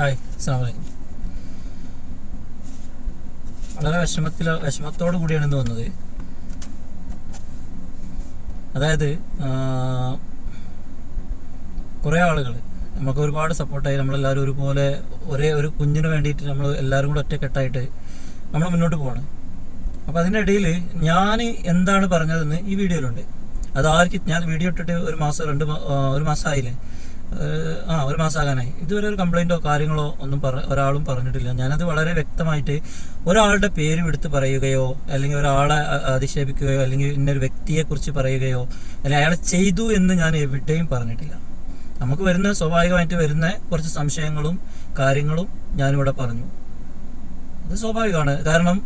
Hi അസ്സാം വലൈക്കും വളരെ വിഷമത്തിൽ വിഷമത്തോടു കൂടിയാണ് ഇന്ന് വന്നത് അതായത് കുറേ ആളുകൾ നമുക്ക് ഒരുപാട് സപ്പോർട്ടായി നമ്മളെല്ലാവരും ഒരുപോലെ ഒരേ ഒരു കുഞ്ഞിന് വേണ്ടിയിട്ട് നമ്മൾ എല്ലാവരും കൂടെ ഒറ്റക്കെട്ടായിട്ട് നമ്മൾ മുന്നോട്ട് പോവാണ്. അപ്പോൾ അതിനിടയിൽ ഞാൻ എന്താണ് പറഞ്ഞതെന്ന് ഈ വീഡിയോയിലുണ്ട്. അത് ആർക്ക് ഞാൻ വീഡിയോ ഇട്ടിട്ട് ഒരു മാസം രണ്ട് ഒരു മാസമായില്ലേ ഏഹ്, ആ ഒരു മാസം ആകാനായി ഇതുവരെ ഒരു കംപ്ലൈന്റോ കാര്യങ്ങളോ ഒന്നും പറ ഒരാളും പറഞ്ഞിട്ടില്ല. ഞാനത് വളരെ വ്യക്തമായിട്ട് ഒരാളുടെ പേര് എടുത്ത് പറയുകയോ അല്ലെങ്കിൽ ഒരാളെ അധിക്ഷേപിക്കുകയോ അല്ലെങ്കിൽ ഇന്നൊരു വ്യക്തിയെ കുറിച്ച് പറയുകയോ അല്ലെങ്കിൽ അയാൾ ചെയ്തു എന്ന് ഞാൻ എവിടെയും പറഞ്ഞിട്ടില്ല. നമുക്ക് വരുന്ന സ്വാഭാവികമായിട്ട് വരുന്ന കുറച്ച് സംശയങ്ങളും കാര്യങ്ങളും ഞാനിവിടെ പറഞ്ഞു. അത് സ്വാഭാവികമാണ്. കാരണം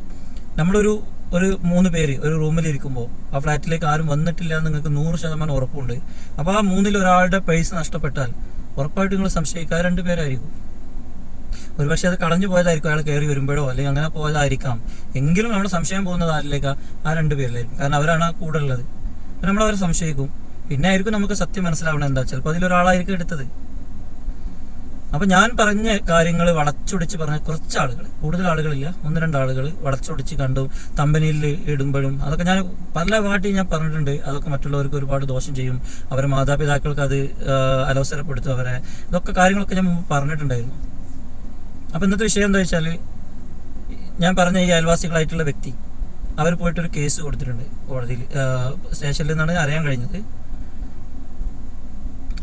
നമ്മളൊരു ഒരു മൂന്ന് പേര് ഒരു റൂമിൽ ഇരിക്കുമ്പോൾ ആ ഫ്ലാറ്റിലേക്ക് ആരും വന്നിട്ടില്ല എന്ന് നിങ്ങൾക്ക് നൂറ് ശതമാനം ഉറപ്പുണ്ട്. അപ്പോൾ ആ മൂന്നിൽ ഒരാളുടെ പൈസ നഷ്ടപ്പെട്ടാൽ ഉറപ്പായിട്ട് നിങ്ങൾ സംശയിക്കുക രണ്ട് പേരായിരിക്കും. ഒരുപക്ഷെ അത് കടഞ്ഞു പോയതായിരിക്കും അയാൾ കയറി വരുമ്പോഴോ അല്ലെങ്കിൽ അങ്ങനെ പോയതായിരിക്കാം. എങ്കിലും നമ്മൾ സംശയം പോകുന്നത് ആരിലേക്ക്? ആ രണ്ട് പേരിലായിരിക്കും. കാരണം അവരാണ് ആ കൂടെ ഉള്ളത്. നമ്മൾ അവരെ സംശയിക്കും. പിന്നെ ആയിരിക്കും നമുക്ക് സത്യം മനസ്സിലാവണം എന്താ? ചിലപ്പോൾ അതിലൊരാളായിരിക്കും എടുത്തത്. അപ്പൊ ഞാൻ പറഞ്ഞ കാര്യങ്ങൾ വളച്ചൊടിച്ച് പറഞ്ഞ കുറച്ച് ആളുകൾ കൂടുതൽ ആളുകളില്ല. ഒന്ന് രണ്ട് ആളുകൾ വളച്ചൊടിച്ച് കണ്ടു കമ്പനിയിൽ ഇടുമ്പോഴും അതൊക്കെ ഞാൻ പല പാട്ടി ഞാൻ പറഞ്ഞിട്ടുണ്ട്. അതൊക്കെ മറ്റുള്ളവർക്ക് ഒരുപാട് ദോഷം ചെയ്യും. അവരെ മാതാപിതാക്കൾക്ക് അത് അലോസരപ്പെടുത്തും അവരെ. ഇതൊക്കെ കാര്യങ്ങളൊക്കെ ഞാൻ പറഞ്ഞിട്ടുണ്ടായിരുന്നു. അപ്പൊ ഇന്നത്തെ വിഷയം എന്താ വെച്ചാൽ ഞാൻ പറഞ്ഞ ഈ അയൽവാസികളായിട്ടുള്ള വ്യക്തി അവർ പോയിട്ടൊരു കേസ് കൊടുത്തിട്ടുണ്ട് കോടതിയിൽ. സ്റ്റേഷനിൽ നിന്നാണ് അറിയാൻ കഴിഞ്ഞത്.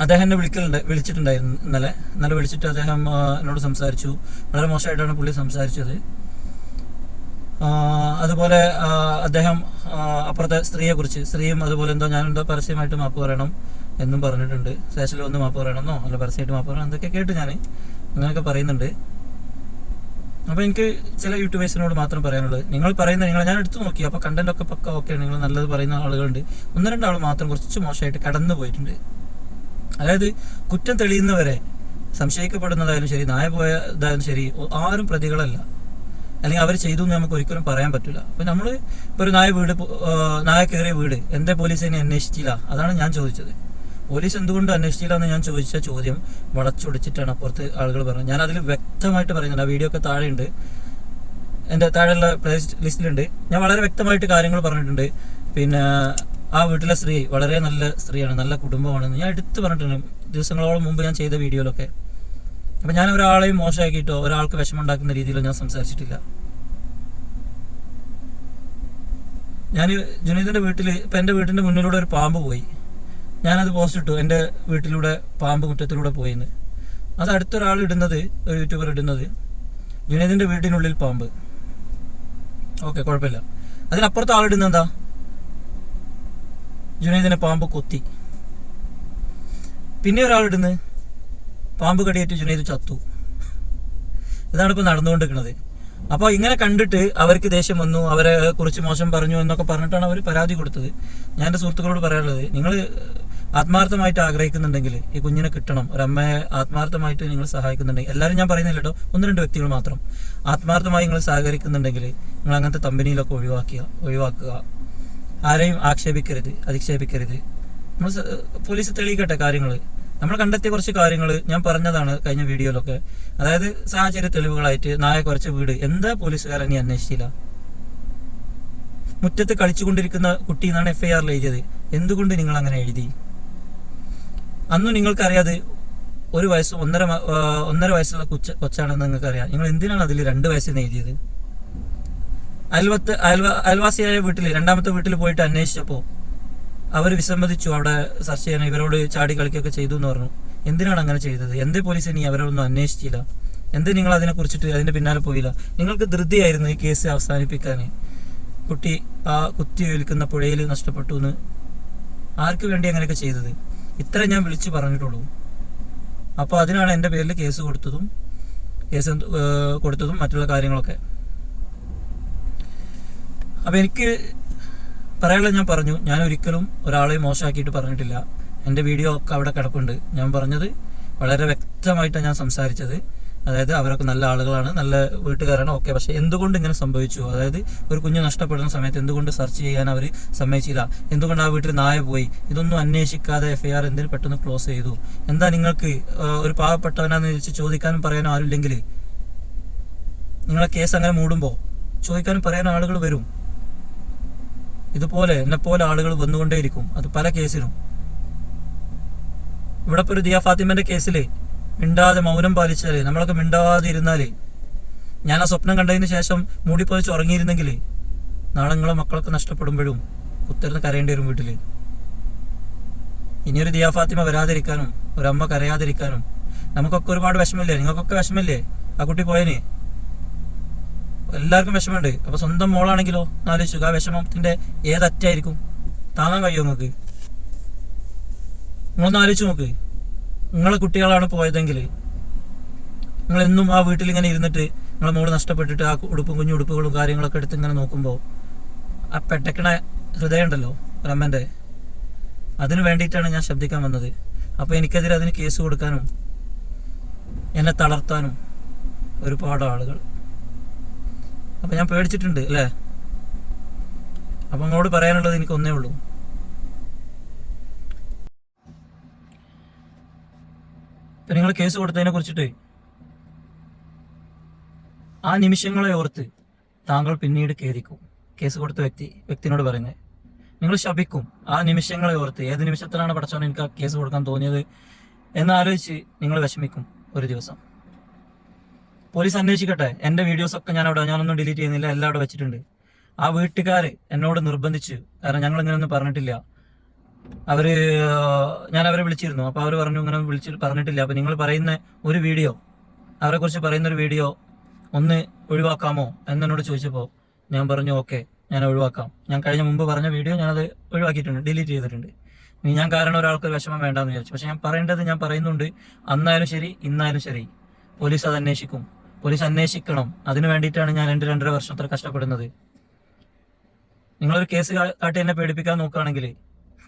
അദ്ദേഹം എന്നെ വിളിക്കലുണ്ട് വിളിച്ചിട്ടുണ്ടായിരുന്നു ഇന്നലെ. ഇന്നലെ വിളിച്ചിട്ട് അദ്ദേഹം എന്നോട് സംസാരിച്ചു. വളരെ മോശമായിട്ടാണ് പുള്ളി സംസാരിച്ചത്. അതുപോലെ അദ്ദേഹം അപ്പുറത്തെ സ്ത്രീയെ കുറിച്ച് സ്ത്രീയും അതുപോലെ എന്തോ ഞാനെന്തോ പരസ്യമായിട്ട് മാപ്പ് പറയണം എന്നും പറഞ്ഞിട്ടുണ്ട്. സ്റ്റേഷനിൽ ഒന്ന് മാപ്പ് പറയണമെന്നോ അല്ല പരസ്യമായിട്ട് മാപ്പ് പറയണം എന്തൊക്കെ കേട്ട് ഞാൻ അങ്ങനെയൊക്കെ പറയുന്നുണ്ട്. അപ്പോൾ എനിക്ക് ചില യൂട്യൂബേഴ്സിനോട് മാത്രം പറയാനുള്ളത് നിങ്ങൾ പറയുന്ന നിങ്ങൾ ഞാൻ എടുത്തു നോക്കി അപ്പോൾ കണ്ടന്റ് ഒക്കെ പക്ക ഓക്കെ നിങ്ങൾ നല്ലത് പറയുന്ന ആളുകളുണ്ട്. ഒന്ന് രണ്ടാൾ മാത്രം കുറച്ച് മോശമായിട്ട് കടന്നു പോയിട്ടുണ്ട് അതായത് കുറ്റം തെളിയുന്നവരെ സംശയിക്കപ്പെടുന്നതായാലും ശരി നായ പോയതായാലും ശരി ആരും പ്രതികളല്ല. അല്ലെങ്കിൽ അവർ ചെയ്തു എന്ന് നമുക്ക് ഒരിക്കലും പറയാൻ പറ്റില്ല. അപ്പൊ നമ്മൾ ഇപ്പൊ ഒരു നായ വീട് നായ കയറിയ വീട് എന്തേ പോലീസ് അതിനെ അന്വേഷിച്ചില്ല? അതാണ് ഞാൻ ചോദിച്ചത്. പോലീസ് എന്തുകൊണ്ട് അന്വേഷിച്ചില്ല എന്ന് ഞാൻ ചോദിച്ച ചോദ്യം വളച്ചൊടിച്ചിട്ടാണ് അപ്പുറത്ത് ആളുകൾ പറഞ്ഞത്. ഞാൻ അതിൽ വ്യക്തമായിട്ട് പറയുന്നുണ്ട്. ആ വീഡിയോ ഒക്കെ താഴെയുണ്ട്. എന്റെ താഴെയുള്ള പ്ലേസ് ലിസ്റ്റിലുണ്ട് ഞാൻ വളരെ വ്യക്തമായിട്ട് കാര്യങ്ങൾ പറഞ്ഞിട്ടുണ്ട്. പിന്നെ ആ വീട്ടിലെ സ്ത്രീ വളരെ നല്ല സ്ത്രീയാണ് നല്ല കുടുംബമാണ് ഞാൻ എടുത്തു പറഞ്ഞിട്ടുണ്ട്. ദിവസങ്ങളോളം മുമ്പ് ഞാൻ ചെയ്ത വീഡിയോയിലൊക്കെ. അപ്പം ഞാൻ ഒരാളെയും മോശമാക്കിയിട്ടോ ഒരാൾക്ക് വിഷമമുണ്ടാക്കുന്ന രീതിയിലോ ഞാൻ സംസാരിച്ചിട്ടില്ല. ഞാൻ ജുനീദിന്റെ വീട്ടിൽ ഇപ്പം എന്റെ വീട്ടിന്റെ മുന്നിലൂടെ ഒരു പാമ്പ് പോയി. ഞാനത് പോസ്റ്റ് ഇട്ടു എന്റെ വീട്ടിലൂടെ പാമ്പ് മുറ്റത്തിലൂടെ പോയിന്ന്. അത് അടുത്തൊരാൾ ഇടുന്നത് ഒരു യൂട്യൂബർ ഇടുന്നത് ജുനീദിന്റെ വീട്ടിനുള്ളിൽ പാമ്പ്. ഓക്കെ കുഴപ്പമില്ല. അതിനപ്പുറത്ത് ആളിടുന്ന എന്താ? ജുനൈദിനെ പാമ്പ് കൊത്തി. പിന്നെ ഒരാളിടുന്ന് പാമ്പ് കടിയേറ്റ് ജുനൈദ് ചത്തു. ഇതാണ് ഇപ്പോൾ നടന്നുകൊണ്ടിരിക്കുന്നത്. അപ്പോൾ ഇങ്ങനെ കണ്ടിട്ട് അവർക്ക് ദേഷ്യം വന്നു അവരെ കുറിച്ച് മോശം പറഞ്ഞു എന്നൊക്കെ പറഞ്ഞിട്ടാണ് അവർ പരാതി കൊടുത്തത്. ഞാൻ എന്റെ സുഹൃത്തുക്കളോട് പറയാനുള്ളത് നിങ്ങൾ ആത്മാർത്ഥമായിട്ട് ആഗ്രഹിക്കുന്നുണ്ടെങ്കിൽ ഈ കുഞ്ഞിനെ കിട്ടണം. ഒരമ്മയെ ആത്മാർത്ഥമായിട്ട് നിങ്ങൾ സഹായിക്കുന്നുണ്ടെങ്കിൽ എല്ലാവരും ഞാൻ പറയുന്നില്ല കേട്ടോ ഒന്ന് രണ്ട് വ്യക്തികൾ മാത്രം. ആത്മാർത്ഥമായി നിങ്ങൾ സഹകരിക്കുന്നുണ്ടെങ്കിൽ നിങ്ങൾ അങ്ങനത്തെ കമ്പനിയിലൊക്കെ ഒഴിവാക്കുക ഒഴിവാക്കുക. ആരെയും ആക്ഷേപിക്കരുത് അധിക്ഷേപിക്കരുത്. നമ്മൾ പോലീസ് തെളിയിക്കട്ടെ കാര്യങ്ങൾ നമ്മൾ കണ്ടെത്തിയ കുറച്ച് കാര്യങ്ങൾ ഞാൻ പറഞ്ഞതാണ് കഴിഞ്ഞ വീഡിയോയിലൊക്കെ. അതായത് സാഹചര്യ തെളിവുകളായിട്ട് നായ കുറച്ച് വീട്. എന്താ പോലീസുകാരൻ നീ അന്വേഷിച്ചില്ല? മുറ്റത്ത് കളിച്ചുകൊണ്ടിരിക്കുന്ന കുട്ടി എന്നാണ് എഫ് ഐ ആറിൽ എഴുതിയത്. എന്തുകൊണ്ട് നിങ്ങൾ അങ്ങനെ എഴുതി? അന്നും നിങ്ങൾക്കറിയാതെ ഒരു വയസ്സ് ഒന്നര ഒന്നര വയസ്സുള്ള കൊച്ച കൊച്ചാണെന്ന് നിങ്ങൾക്കറിയാം. നിങ്ങൾ എന്തിനാണ് അതിൽ രണ്ട് വയസ്സിൽ എഴുതിയത്? അയൽവത്ത് അയൽവ അയൽവാസിയായ വീട്ടിൽ രണ്ടാമത്തെ വീട്ടിൽ പോയിട്ട് അന്വേഷിച്ചപ്പോൾ അവർ വിസമ്മതിച്ചു. അവിടെ സെർച്ച് ചെയ്യാൻ ഇവരോട് ചാടി കളിക്കുകയൊക്കെ ചെയ്തു എന്ന് പറഞ്ഞു. എന്തിനാണ് അങ്ങനെ ചെയ്തത്? എന്ത് പോലീസ് ഇനി അവരോടൊന്നും അന്വേഷിച്ചില്ല? എന്ത് നിങ്ങൾ അതിനെ കുറിച്ചിട്ട് അതിന്റെ പിന്നാലെ പോയില്ല? നിങ്ങൾക്ക് ധൃതിയായിരുന്നു ഈ കേസ് അവസാനിപ്പിക്കാൻ കുട്ടി ആ കുത്തി ഒലിക്കുന്ന പുഴയിൽ നഷ്ടപ്പെട്ടു എന്ന്. ആർക്ക് വേണ്ടി അങ്ങനെയൊക്കെ ചെയ്തത്? ഇത്ര ഞാൻ വിളിച്ചു പറഞ്ഞിട്ടുള്ളൂ. അപ്പോൾ അതിനാണ് എന്റെ പേരിൽ കേസ് കൊടുത്തതും കേസ് കൊടുത്തതും മറ്റുള്ള കാര്യങ്ങളൊക്കെ. അപ്പൊ എനിക്ക് പറയാനുള്ളത് ഞാൻ പറഞ്ഞു. ഞാൻ ഒരിക്കലും ഒരാളെ മോശമാക്കിയിട്ട് പറഞ്ഞിട്ടില്ല. എന്റെ വീഡിയോ ഒക്കെ അവിടെ കിടപ്പുണ്ട്. ഞാൻ പറഞ്ഞത് വളരെ വ്യക്തമായിട്ടാണ് ഞാൻ സംസാരിച്ചത്. അതായത് അവരൊക്കെ നല്ല ആളുകളാണ് നല്ല വീട്ടുകാരാണ് ഓക്കെ. പക്ഷേ എന്തുകൊണ്ട് ഇങ്ങനെ സംഭവിച്ചു? അതായത് ഒരു കുഞ്ഞ് നഷ്ടപ്പെടുന്ന സമയത്ത് എന്തുകൊണ്ട് സെർച്ച് ചെയ്യാൻ അവർ സമ്മതിച്ചില്ല? എന്തുകൊണ്ട് ആ വീട്ടിൽ നായ പോയി? ഇതൊന്നും അന്വേഷിക്കാതെ എഫ് ഐ ആർ എന്തിനു പെട്ടെന്ന് ക്ലോസ് ചെയ്തു? എന്താ നിങ്ങൾക്ക് ഒരു പാവപ്പെട്ടവനാന്ന് ചോദിച്ച് ചോദിക്കാനും പറയാനും ആരുമില്ലെങ്കിൽ നിങ്ങളെ കേസ് അങ്ങനെ മൂടുമ്പോൾ ചോദിക്കാനും പറയാനും ആളുകൾ വരും. ഇതുപോലെ എന്നെപ്പോലെ പോലെ ആളുകൾ വന്നുകൊണ്ടേയിരിക്കും. അത് പല കേസിലും. ഇവിടെ ഇപ്പൊ ഒരു ദിയ ഫാത്തിമന്റെ കേസിൽ മിണ്ടാതെ മൗനം പാലിച്ചാൽ നമ്മളൊക്കെ മിണ്ടാതെ ഇരുന്നാൽ ഞാൻ ആ സ്വപ്നം കണ്ടതിന് ശേഷം മൂടിപ്പൊതിച്ച് ഉറങ്ങിയിരുന്നെങ്കിൽ നാളെ നിങ്ങളെ മക്കളൊക്കെ നഷ്ടപ്പെടുമ്പോഴും കുത്തിരുന്ന് കരയേണ്ടി വരും വീട്ടിൽ. ഇനിയൊരു ദിയ ഫാത്തിമ വരാതിരിക്കാനും ഒരമ്മ കരയാതിരിക്കാനും നമുക്കൊക്കെ ഒരുപാട് വിഷമമില്ലേ? നിങ്ങൾക്കൊക്കെ വിഷമമില്ലേ? ആ കുട്ടി പോയന്? എല്ലാവർക്കും വിഷമമുണ്ട്. അപ്പൊ സ്വന്തം മോളാണെങ്കിലോ ആലോചിച്ചു. ആ വിഷമത്തിന്റെ ഏതറ്റായിരിക്കും താങ്ങാൻ കഴിയുമോ നിങ്ങൾക്ക്? നിങ്ങളൊന്ന് ആലോചിച്ച് നോക്ക്. നിങ്ങളെ കുട്ടികളാണ് പോയതെങ്കിൽ നിങ്ങൾ എന്നും ആ വീട്ടിൽ ഇങ്ങനെ ഇരുന്നിട്ട് നിങ്ങളെ മോൾ നഷ്ടപ്പെട്ടിട്ട് ആ ഉടുപ്പും കുഞ്ഞു ഉടുപ്പുകളും കാര്യങ്ങളൊക്കെ എടുത്ത് ഇങ്ങനെ നോക്കുമ്പോൾ ആ പെട്ടക്കണ ഹൃദയം ഉണ്ടല്ലോ ഒരമ്മന്റെ അതിന് വേണ്ടിയിട്ടാണ് ഞാൻ ശബ്ദിക്കാൻ വന്നത്. അപ്പോൾ എനിക്കെതിരെ അതിന് കേസ് കൊടുക്കാനും എന്നെ തളർത്താനും ഒരുപാട് ആളുകൾ അപ്പം ഞാൻ പേടിച്ചിട്ടുണ്ട് അല്ലേ? അപ്പം അങ്ങോട് പറയാനുള്ളത് എനിക്ക് ഒന്നേ ഉള്ളൂ. ഇപ്പൊ നിങ്ങൾ കേസ് കൊടുത്തതിനെ കുറിച്ചിട്ട് ആ നിമിഷങ്ങളെ ഓർത്ത് താങ്കൾ പിന്നീട് ഖേദിക്കും. കേസ് കൊടുത്ത വ്യക്തി വ്യക്തിനോട് പറയുന്നത്. നിങ്ങൾ ശപിക്കും ആ നിമിഷങ്ങളെ ഓർത്ത് ഏത് നിമിഷത്തിലാണ് പഠിച്ചോൻ എനിക്ക് ആ കേസ് കൊടുക്കാൻ തോന്നിയത് എന്നാലോചിച്ച് നിങ്ങൾ വിഷമിക്കും ഒരു ദിവസം. പോലീസ് അന്വേഷിക്കട്ടെ. എന്റെ വീഡിയോസ് ഒക്കെ ഞാൻ അവിടെ ഞാനൊന്നും ഡിലീറ്റ് ചെയ്യുന്നില്ല. എല്ലാം അവിടെ വെച്ചിട്ടുണ്ട്. ആ വീട്ടുകാർ എന്നോട് നിർബന്ധിച്ച് കാരണം ഞങ്ങൾ ഇങ്ങനെയൊന്നും പറഞ്ഞിട്ടില്ല. അവർ ഞാൻ അവരെ വിളിച്ചിരുന്നു. അപ്പൊ അവർ പറഞ്ഞു ഇങ്ങനെ വിളിച്ച് പറഞ്ഞിട്ടില്ല. അപ്പൊ നിങ്ങൾ പറയുന്ന ഒരു വീഡിയോ അവരെ കുറിച്ച് പറയുന്ന ഒരു വീഡിയോ ഒന്ന് ഒഴിവാക്കാമോ എന്നോട് ചോദിച്ചപ്പോൾ ഞാൻ പറഞ്ഞു ഓക്കെ ഞാൻ ഒഴിവാക്കാം. ഞാൻ കഴിഞ്ഞ മുമ്പ് പറഞ്ഞ വീഡിയോ ഞാനത് ഒഴിവാക്കിയിട്ടുണ്ട് ഡിലീറ്റ് ചെയ്തിട്ടുണ്ട്. ഇനി ഞാൻ കാരണം ഒരാൾക്ക് ഒരു വിഷമം വേണ്ടെന്ന് വിചാരിച്ചു. പക്ഷെ ഞാൻ പറയേണ്ടത് ഞാൻ പറയുന്നുണ്ട് അന്നായാലും ശരി ഇന്നായാലും ശരി. പോലീസ് അത് അന്വേഷിക്കും. പോലീസ് അന്വേഷിക്കണം. അതിനു വേണ്ടിയിട്ടാണ് ഞാൻ രണ്ട് രണ്ടര വർഷം അത്ര കഷ്ടപ്പെടുന്നത്. നിങ്ങളൊരു കേസ് കാട്ടി എന്നെ പേടിപ്പിക്കാൻ നോക്കുകയാണെങ്കിൽ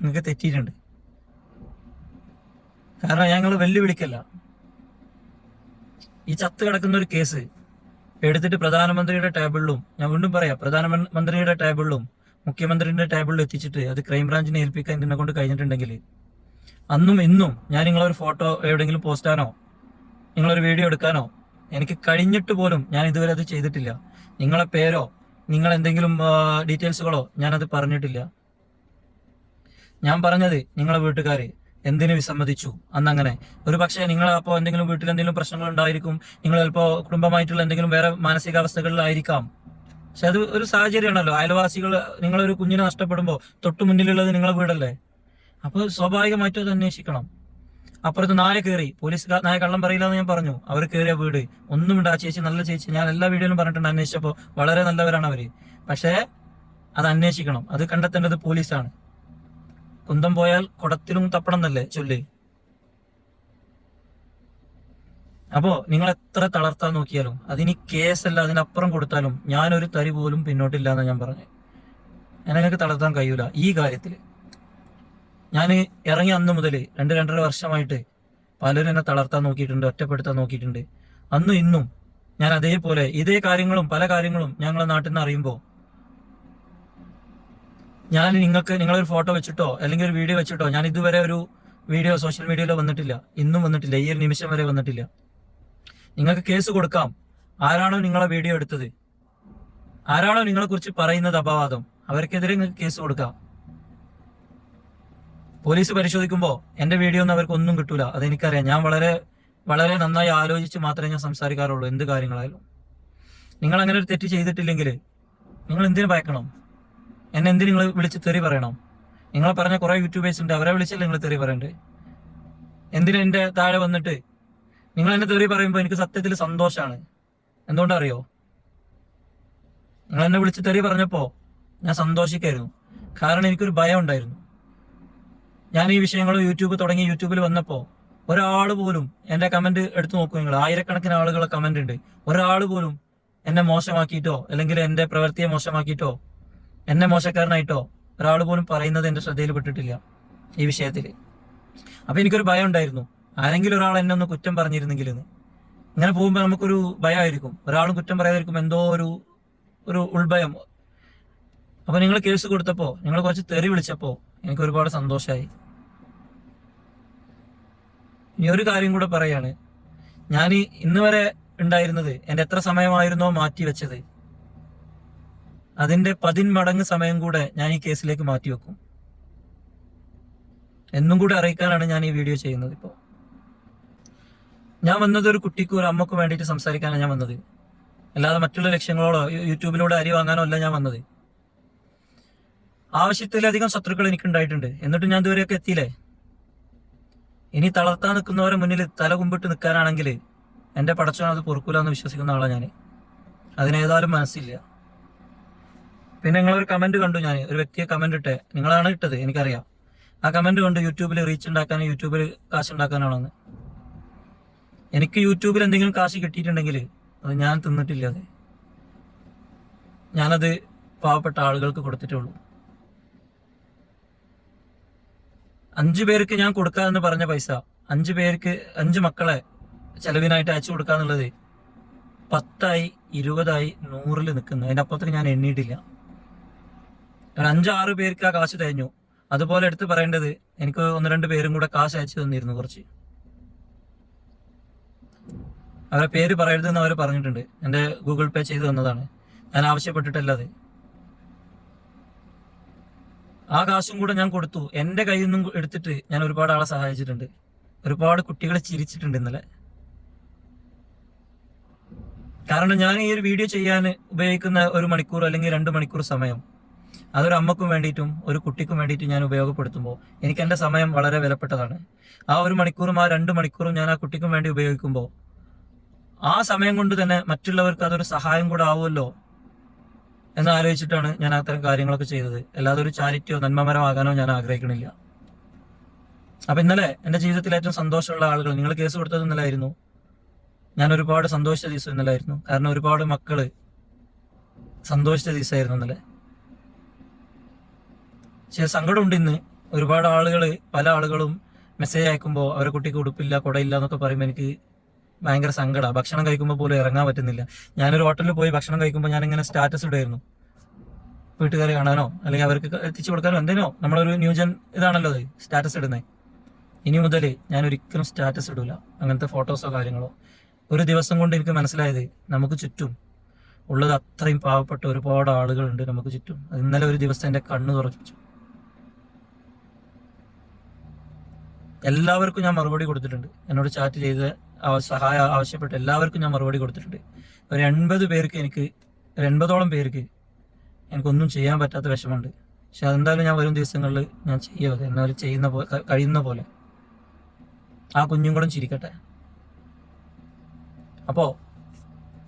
നിങ്ങൾക്ക് തെറ്റിയിട്ടുണ്ട്. കാരണം ഞങ്ങൾ വെല്ലുവിളിക്കല്ല. ഈ ചത്ത് കിടക്കുന്ന ഒരു കേസ് എടുത്തിട്ട് പ്രധാനമന്ത്രിയുടെ ടേബിളിലും ഞാൻ വീണ്ടും പറയാം പ്രധാനമന്ത്രിയുടെ ടേബിളിലും മുഖ്യമന്ത്രിയുടെ ടേബിളിലും എത്തിച്ചിട്ട് അത് ക്രൈംബ്രാഞ്ചിനെ ഏൽപ്പിക്കാൻ എന്നെ കൊണ്ട് കഴിഞ്ഞിട്ടുണ്ടെങ്കിൽ അന്നും ഇന്നും ഞാൻ നിങ്ങളൊരു ഫോട്ടോ എവിടെയെങ്കിലും പോസ്റ്റാനോ നിങ്ങളൊരു വീഡിയോ എടുക്കാനോ എനിക്ക് കഴിഞ്ഞിട്ട് പോലും ഞാൻ ഇതുവരെ അത് ചെയ്തിട്ടില്ല. നിങ്ങളെ പേരോ നിങ്ങൾ എന്തെങ്കിലും ഡീറ്റെയിൽസുകളോ ഞാനത് പറഞ്ഞിട്ടില്ല. ഞാൻ പറഞ്ഞത് നിങ്ങളെ വീട്ടുകാർ എന്തിനു വിസമ്മതിച്ചു അന്നങ്ങനെ ഒരു പക്ഷേ നിങ്ങൾ അപ്പോൾ എന്തെങ്കിലും വീട്ടിൽ എന്തെങ്കിലും പ്രശ്നങ്ങൾ ഉണ്ടായിരിക്കും നിങ്ങൾ ചിലപ്പോൾ കുടുംബമായിട്ടുള്ള എന്തെങ്കിലും വേറെ മാനസികാവസ്ഥകളിലായിരിക്കാം. പക്ഷെ അത് ഒരു സാഹചര്യമാണല്ലോ. അയൽവാസികൾ നിങ്ങളൊരു കുഞ്ഞിനെ നഷ്ടപ്പെടുമ്പോൾ തൊട്ടു മുന്നിലുള്ളത് നിങ്ങളെ വീടല്ലേ? അപ്പോൾ സ്വാഭാവികമായിട്ടും അത് അന്വേഷിക്കണം. അപ്പുറത്ത് നാല് കയറി. പോലീസ് നായ കള്ളം പറയില്ല എന്ന് ഞാൻ പറഞ്ഞു. അവർ കയറിയ വീട്. ഒന്നും ഉണ്ട് ആ ചേച്ചി നല്ല ചേച്ചി. ഞാൻ എല്ലാ വീഡിയോയിലും പറഞ്ഞിട്ടുണ്ട് അന്വേഷിച്ചപ്പോൾ വളരെ നല്ലവരാണ് അവർ. പക്ഷേ അത് അന്വേഷിക്കണം. അത് കണ്ടെത്തേണ്ടത് പോലീസാണ്. കുന്തം പോയാൽ കുടത്തിലും തപ്പണം എന്നല്ലേ ചൊല്ലി. അപ്പോ നിങ്ങൾ എത്ര തളർത്താൻ നോക്കിയാലും അതിന് കേസല്ല അതിനപ്പുറം കൊടുത്താലും ഞാനൊരു തരി പോലും പിന്നോട്ടില്ല എന്ന് ഞാൻ പറഞ്ഞു. ഞാൻ നിങ്ങൾക്ക് തളർത്താൻ കഴിയൂല ഈ കാര്യത്തിൽ ഞാൻ ഇറങ്ങി അന്ന് മുതൽ രണ്ട് രണ്ടര വർഷമായിട്ട് പലരും എന്നെ തളർത്താൻ നോക്കിയിട്ടുണ്ട് ഒറ്റപ്പെടുത്താൻ നോക്കിയിട്ടുണ്ട്. അന്നും ഇന്നും ഞാൻ അതേപോലെ ഇതേ കാര്യങ്ങളും പല കാര്യങ്ങളും ഞങ്ങളെ നാട്ടിൽ നിന്ന് അറിയുമ്പോൾ ഞാൻ നിങ്ങൾക്ക് നിങ്ങളൊരു ഫോട്ടോ വെച്ചിട്ടോ അല്ലെങ്കിൽ ഒരു വീഡിയോ വെച്ചിട്ടോ ഞാൻ ഇതുവരെ ഒരു വീഡിയോ സോഷ്യൽ മീഡിയയിലോ വന്നിട്ടില്ല. ഇന്നും വന്നിട്ടില്ല. ഈ ഒരു നിമിഷം വരെ വന്നിട്ടില്ല. നിങ്ങൾക്ക് കേസ് കൊടുക്കാം. ആരാണോ നിങ്ങളെ വീഡിയോ എടുത്തത്? ആരാണോ നിങ്ങളെ കുറിച്ച് പറയുന്നത് അപവാദം? അവർക്കെതിരെ നിങ്ങൾക്ക് കേസ് കൊടുക്കാം. പോലീസ് പരിശോധിക്കുമ്പോൾ എന്റെ വീഡിയോ ഒന്നും അവർക്ക് ഒന്നും കിട്ടൂല. അതെനിക്കറിയാം. ഞാൻ വളരെ വളരെ നന്നായി ആലോചിച്ച് മാത്രമേ ഞാൻ സംസാരിക്കാറുള്ളൂ എന്ത് കാര്യങ്ങളായാലും. നിങ്ങൾ അങ്ങനെ ഒരു തെറ്റ് ചെയ്തിട്ടില്ലെങ്കിൽ നിങ്ങൾ എന്തിനു ഭയക്കണം? എന്നെ എന്തിനു നിങ്ങൾ വിളിച്ച് തെറി പറയണം? നിങ്ങളെ പറഞ്ഞ കുറേ യൂട്യൂബേഴ്സ് ഉണ്ട്. അവരെ വിളിച്ചല്ലേ നിങ്ങൾ തെറി പറയണ്ടേ? എന്തിനു എന്റെ താഴെ വന്നിട്ട് നിങ്ങൾ എന്നെ തെറി പറയുമ്പോൾ എനിക്ക് സത്യത്തിൽ സന്തോഷമാണ് എന്തുകൊണ്ടറിയോ? നിങ്ങൾ എന്നെ വിളിച്ച് തെറി പറഞ്ഞപ്പോൾ ഞാൻ സന്തോഷിക്കായിരുന്നു. കാരണം എനിക്കൊരു ഭയം ഉണ്ടായിരുന്നു. ഞാൻ ഈ വിഷയങ്ങൾ യൂട്യൂബ് തുടങ്ങി യൂട്യൂബിൽ വന്നപ്പോൾ ഒരാൾ പോലും എന്റെ കമന്റ് എടുത്തു നോക്കൂ നിങ്ങൾ. ആയിരക്കണക്കിന് ആളുകളെ കമന്റ് ഉണ്ട്. ഒരാൾ പോലും എന്നെ മോശമാക്കിയിട്ടോ അല്ലെങ്കിൽ എന്റെ പ്രവൃത്തിയെ മോശമാക്കിയിട്ടോ എന്നെ മോശക്കാരനായിട്ടോ ഒരാൾ പോലും പറയുന്നത് എന്റെ ശ്രദ്ധയിൽ പെട്ടിട്ടില്ല ഈ വിഷയത്തിൽ അപ്പൊ എനിക്കൊരു ഭയം ഉണ്ടായിരുന്നു. ആരെങ്കിലും ഒരാൾ എന്നെ ഒന്ന് കുറ്റം പറഞ്ഞിരുന്നെങ്കിൽ ഇങ്ങനെ പോകുമ്പോൾ നമുക്കൊരു ഭയമായിരിക്കും ഒരാളും കുറ്റം പറയാതിരിക്കും എന്തോ ഒരു ഒരു ഉൾഭയം. അപ്പൊ നിങ്ങൾ കേസ് കൊടുത്തപ്പോ നിങ്ങൾ കുറച്ച് തെറി വിളിച്ചപ്പോ എനിക്ക് ഒരുപാട് സന്തോഷമായി ഇനി ഒരു കാര്യം കൂടെ പറയാണ്. ഞാൻ ഇന്ന് വരെ ഉണ്ടായിരുന്നത് എന്റെ എത്ര സമയമായിരുന്നോ മാറ്റി വെച്ചത്. അതിന്റെ പതിന്മടങ്ങ് സമയം കൂടെ ഞാൻ ഈ കേസിലേക്ക് മാറ്റി വെക്കും. എന്നും കൂടെ അറിയിക്കാനാണ് ഞാൻ ഈ വീഡിയോ ചെയ്യുന്നത് ഇപ്പോൾ. ഞാൻ വന്നത് ഒരു കുട്ടിക്കും ഒരു അമ്മക്കും വേണ്ടിയിട്ട് സംസാരിക്കാനാണ് ഞാൻ വന്നത്. അല്ലാതെ മറ്റുള്ള ലക്ഷ്യങ്ങളോടോ യൂട്യൂബിലൂടെ അരി വാങ്ങാനോ അല്ല ഞാൻ വന്നത്. ആവശ്യത്തിലധികം ശത്രുക്കൾ എനിക്ക് ഉണ്ടായിട്ടുണ്ട് എന്നിട്ടും ഞാൻ ഇതുവരെയൊക്കെ എത്തിയില്ലേ? ഇനി തളർത്താൻ നിൽക്കുന്നവരെ മുന്നിൽ തല കുമ്പിട്ട് നിൽക്കാനാണെങ്കിൽ എന്റെ പടച്ചോൻ അത് പൊറുക്കൂല എന്ന് വിശ്വസിക്കുന്ന ആളാണ് ഞാൻ അതിനേതായാലും മനസ്സില്ല. പിന്നെ നിങ്ങളൊരു കമന്റ് കണ്ടു ഞാൻ ഒരു വ്യക്തിയെ കമന്റ് ഇട്ടേ. നിങ്ങളാണ് ഇട്ടത് എനിക്കറിയാം. ആ കമന്റ് കണ്ട് യൂട്യൂബിൽ റീച്ച് ഉണ്ടാക്കാനും യൂട്യൂബിൽ കാശ് ഉണ്ടാക്കാനാണെന്ന്. എനിക്ക് യൂട്യൂബിൽ എന്തെങ്കിലും കാശ് കിട്ടിയിട്ടുണ്ടെങ്കിൽ അത് ഞാൻ തിന്നിട്ടില്ല അത്. ഞാനത് പാവപ്പെട്ട ആളുകൾക്ക് കൊടുത്തിട്ടേ ഉള്ളൂ അഞ്ചു പേർക്ക് ഞാൻ കൊടുക്കാമെന്ന് പറഞ്ഞ പൈസ. അഞ്ചു പേർക്ക് അഞ്ചു മക്കളെ ചെലവിനായിട്ട് അയച്ചു കൊടുക്കാന്നുള്ളത് പത്തായി ഇരുപതായി നൂറിൽ നിൽക്കുന്നു അതിന്റെ അപ്പുറത്തേക്ക് ഞാൻ എണ്ണിയിട്ടില്ല ഒരു അഞ്ചാറ് പേർക്ക് ആ കാശ് തേഞ്ഞു. അതുപോലെ എടുത്ത് പറയേണ്ടത് എനിക്ക് ഒന്ന് രണ്ട് പേരും കൂടെ കാശ് അയച്ചു തന്നിരുന്നു കുറച്ച്. അവരെ പേര് പറയരുതെന്ന് അവർ പറഞ്ഞിട്ടുണ്ട്. എന്റെ ഗൂഗിൾ പേ ചെയ്തു തന്നതാണ്. ഞാൻ ആവശ്യപ്പെട്ടിട്ടല്ല അത്. ആ കാശും കൂടെ ഞാൻ കൊടുത്തു. എന്റെ കയ്യിൽ നിന്നും എടുത്തിട്ട് ഞാൻ ഒരുപാട് ആളെ സഹായിച്ചിട്ടുണ്ട്. ഒരുപാട് കുട്ടികളെ ചിരിച്ചിട്ടുണ്ട് ഇന്നലെ. കാരണം ഞാൻ ഈ ഒരു വീഡിയോ ചെയ്യാൻ ഉപയോഗിക്കുന്ന ഒരു മണിക്കൂർ അല്ലെങ്കിൽ രണ്ട് മണിക്കൂർ സമയം അതൊരു അമ്മക്കും വേണ്ടിയിട്ടും ഒരു കുട്ടിക്കും വേണ്ടിയിട്ടും ഞാൻ ഉപയോഗപ്പെടുത്തുമ്പോൾ എനിക്ക് എന്റെ സമയം വളരെ വിലപ്പെട്ടതാണ്. ആ ഒരു മണിക്കൂറും ആ രണ്ട് മണിക്കൂറും ഞാൻ ആ കുട്ടിക്കും വേണ്ടി ഉപയോഗിക്കുമ്പോൾ ആ സമയം കൊണ്ട് തന്നെ മറ്റുള്ളവർക്ക് അതൊരു സഹായം കൂടെ ആവുമല്ലോ. എന്ന് ആലോചിച്ചിട്ടാണ് ഞാൻ അത്തരം കാര്യങ്ങളൊക്കെ ചെയ്തത്. അല്ലാതെ ഒരു ചാരിറ്റിയോ നന്മമരമാകാനോ ഞാൻ ആഗ്രഹിക്കണില്ല. അപ്പൊ ഇന്നലെ എന്റെ ജീവിതത്തിൽ ഏറ്റവും സന്തോഷമുള്ള ആളുകൾ നിങ്ങൾ കേസ് കൊടുത്തത് ഇന്നലെ ആയിരുന്നു. ഞാൻ ഒരുപാട് സന്തോഷിച്ച ദിവസം ഇന്നലെ ആയിരുന്നു. കാരണം ഒരുപാട് മക്കൾ സന്തോഷിച്ച ദിവസമായിരുന്നു ഇന്നലെ. പക്ഷേ സങ്കടമുണ്ട് ഇന്ന്. ഒരുപാട് ആളുകൾ പല ആളുകളും മെസ്സേജ് അയക്കുമ്പോൾ അവരെ കുട്ടിക്ക് ഉടുപ്പില്ല കുടയില്ല എന്നൊക്കെ പറയുമ്പോൾ എനിക്ക് ഭയങ്കര സങ്കടമാണ് ഭക്ഷണം കഴിക്കുമ്പോൾ പോലും ഇറങ്ങാൻ പറ്റുന്നില്ല. ഞാനൊരു ഹോട്ടലിൽ പോയി ഭക്ഷണം കഴിക്കുമ്പോൾ ഞാൻ ഇങ്ങനെ സ്റ്റാറ്റസ് ഇടായിരുന്നു വീട്ടുകാരെ കാണാനോ അല്ലെങ്കിൽ അവർക്ക് എത്തിച്ചു കൊടുക്കാനോ എന്തിനോ നമ്മളൊരു ന്യൂജൻ ഇതാണല്ലോ അത് സ്റ്റാറ്റസ് ഇടുന്നത് ഇനി മുതൽ ഞാൻ ഒരിക്കലും സ്റ്റാറ്റസ് ഇടൂല. അങ്ങനത്തെ ഫോട്ടോസോ കാര്യങ്ങളോ. ഒരു ദിവസം കൊണ്ട് എനിക്ക് മനസ്സിലായത് നമുക്ക് ചുറ്റും ഉള്ളത് അത്രയും പാവപ്പെട്ട ഒരുപാട് ആളുകളുണ്ട് നമുക്ക് ചുറ്റും. ഇന്നലെ ഒരു ദിവസം എന്റെ കണ്ണ് തുറച്ചു. എല്ലാവർക്കും ഞാൻ മറുപടി കൊടുത്തിട്ടുണ്ട്. എന്നോട് ചാറ്റ് ചെയ്ത് സഹായം ആവശ്യപ്പെട്ട്. എല്ലാവർക്കും ഞാൻ മറുപടി കൊടുത്തിട്ടുണ്ട്. ഒരു എൺപത് പേർക്ക് എനിക്ക് ഒരു എൺപതോളം പേർക്ക് എനിക്കൊന്നും ചെയ്യാൻ പറ്റാത്ത വിഷമമുണ്ട്. പക്ഷെ അതെന്തായാലും ഞാൻ വരും ദിവസങ്ങളിൽ ഞാൻ ചെയ്യുക എന്നാലും ചെയ്യുന്ന പോലെ കഴിയുന്ന പോലെ. ആ കുഞ്ഞും കൂടെ ചിരിക്കട്ടെ. അപ്പോ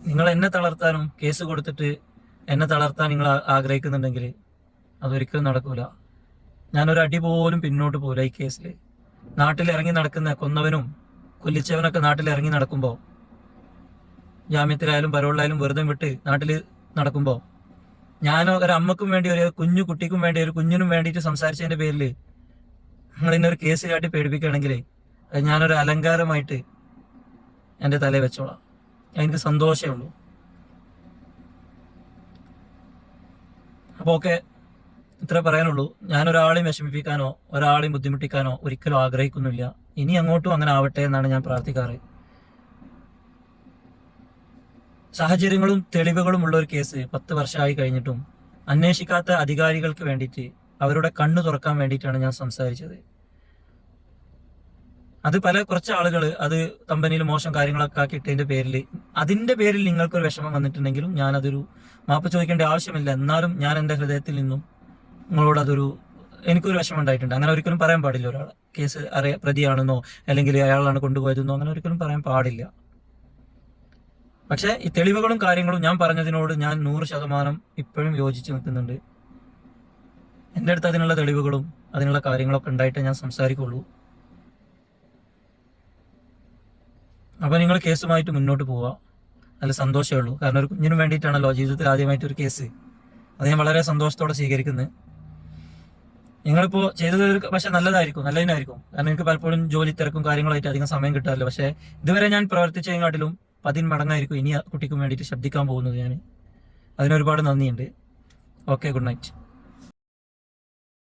നിങ്ങൾ എന്നെ തളർത്താനും കേസ് കൊടുത്തിട്ട് എന്നെ തളർത്താൻ നിങ്ങൾ ആഗ്രഹിക്കുന്നുണ്ടെങ്കിൽ അതൊരിക്കലും നടക്കൂല. ഞാനൊരു അടി പോലും പിന്നോട്ട് പോകില്ല ഈ കേസിൽ നാട്ടിൽ ഇറങ്ങി നടക്കുന്ന കൊന്നവനും കൊല്ലിച്ചവനൊക്കെ നാട്ടിൽ ഇറങ്ങി നടക്കുമ്പോൾ ജാമ്യത്തിലായാലും പരോളിലായാലും വെറുതെ വിട്ട് നാട്ടിൽ നടക്കുമ്പോൾ ഞാൻ ഒരമ്മക്കും വേണ്ടി ഒരു കുഞ്ഞു കുട്ടിക്കും വേണ്ടി ഒരു കുഞ്ഞിനും വേണ്ടിയിട്ട് സംസാരിച്ചതിന്റെ പേരിൽ നിങ്ങളിന്നെ ഒരു കേസ് കാട്ടി പേടിപ്പിക്കുകയാണെങ്കിൽ അത് ഞാനൊരു അലങ്കാരമായിട്ട് എന്റെ തലയിൽ വെച്ചോളാം. എനിക്ക് സന്തോഷമേ ഉള്ളൂ. അപ്പോൾ ഓക്കെ ഇത്ര പറയാനുള്ളൂ. ഞാനൊരാളെയും വിഷമിപ്പിക്കാനോ ഒരാളെയും ബുദ്ധിമുട്ടിക്കാനോ ഒരിക്കലും ആഗ്രഹിക്കുന്നില്ല ഇനി അങ്ങോട്ടും അങ്ങനെ ആവട്ടെ എന്നാണ് ഞാൻ പ്രാർത്ഥിക്കാറ്. സാഹചര്യങ്ങളും തെളിവുകളും ഉള്ള ഒരു കേസ് പത്ത് വർഷമായി കഴിഞ്ഞിട്ടും അന്വേഷിക്കാത്ത അധികാരികൾക്ക് വേണ്ടിയിട്ട് അവരുടെ കണ്ണു തുറക്കാൻ വേണ്ടിയിട്ടാണ് ഞാൻ സംസാരിച്ചത്. അത് പല കുറച്ച് ആളുകൾ അത് കമ്പനിയിൽ മോശം കാര്യങ്ങളൊക്കെ ആക്കിയിട്ടതിന്റെ പേരിൽ അതിന്റെ പേരിൽ നിങ്ങൾക്കൊരു വിഷമം വന്നിട്ടുണ്ടെങ്കിലും ഞാൻ അതൊരു മാപ്പ് ചോദിക്കേണ്ട ആവശ്യമില്ല. എന്നാലും ഞാൻ എന്റെ ഹൃദയത്തിൽ നിന്നും നിങ്ങളോട് അതൊരു എനിക്കൊരു വിഷമം ഉണ്ടായിട്ടുണ്ട്. അങ്ങനെ ഒരിക്കലും പറയാൻ പാടില്ല ഒരാൾ കേസ് അറിയ പ്രതിയാണെന്നോ അല്ലെങ്കിൽ അയാളാണ് കൊണ്ടുപോയതെന്നോ അങ്ങനെ ഒരിക്കലും പറയാൻ പാടില്ല. പക്ഷേ ഈ തെളിവുകളും കാര്യങ്ങളും ഞാൻ പറഞ്ഞതിനോട് ഞാൻ നൂറ് ശതമാനം ഇപ്പോഴും യോജിച്ച് നിൽക്കുന്നുണ്ട്. എന്റെ അടുത്ത് അതിനുള്ള തെളിവുകളും അതിനുള്ള കാര്യങ്ങളൊക്കെ ഉണ്ടായിട്ട് ഞാൻ സംസാരിക്കുള്ളൂ. അപ്പൊ നിങ്ങൾ കേസുമായിട്ട് മുന്നോട്ട് പോവുക. നല്ല സന്തോഷമേ ഉള്ളൂ. കാരണം ഒരു കുഞ്ഞിന് വേണ്ടിയിട്ടാണല്ലോ ജീവിതത്തിൽ ആദ്യമായിട്ട് ഒരു കേസ്. അത് ഞാൻ വളരെ സന്തോഷത്തോടെ സ്വീകരിക്കുന്നത് നിങ്ങളിപ്പോ ചെയ്തത് പക്ഷെ നല്ലതായിരിക്കും നല്ലതിനായിരിക്കും. കാരണം എനിക്ക് പലപ്പോഴും ജോലി തിരക്കും കാര്യങ്ങളായിട്ട് അധികം സമയം കിട്ടാറില്ല. പക്ഷെ ഇതുവരെ ഞാൻ പ്രവർത്തിച്ചതിനെക്കാട്ടിലും പതിന്മടങ്ങായിരിക്കും ഇനി ആ കുട്ടിക്കും വേണ്ടിയിട്ട് ശബ്ദിക്കാൻ പോകുന്നത് ഞാൻ. അതിനൊരുപാട് നന്ദിയുണ്ട്. Okay good night.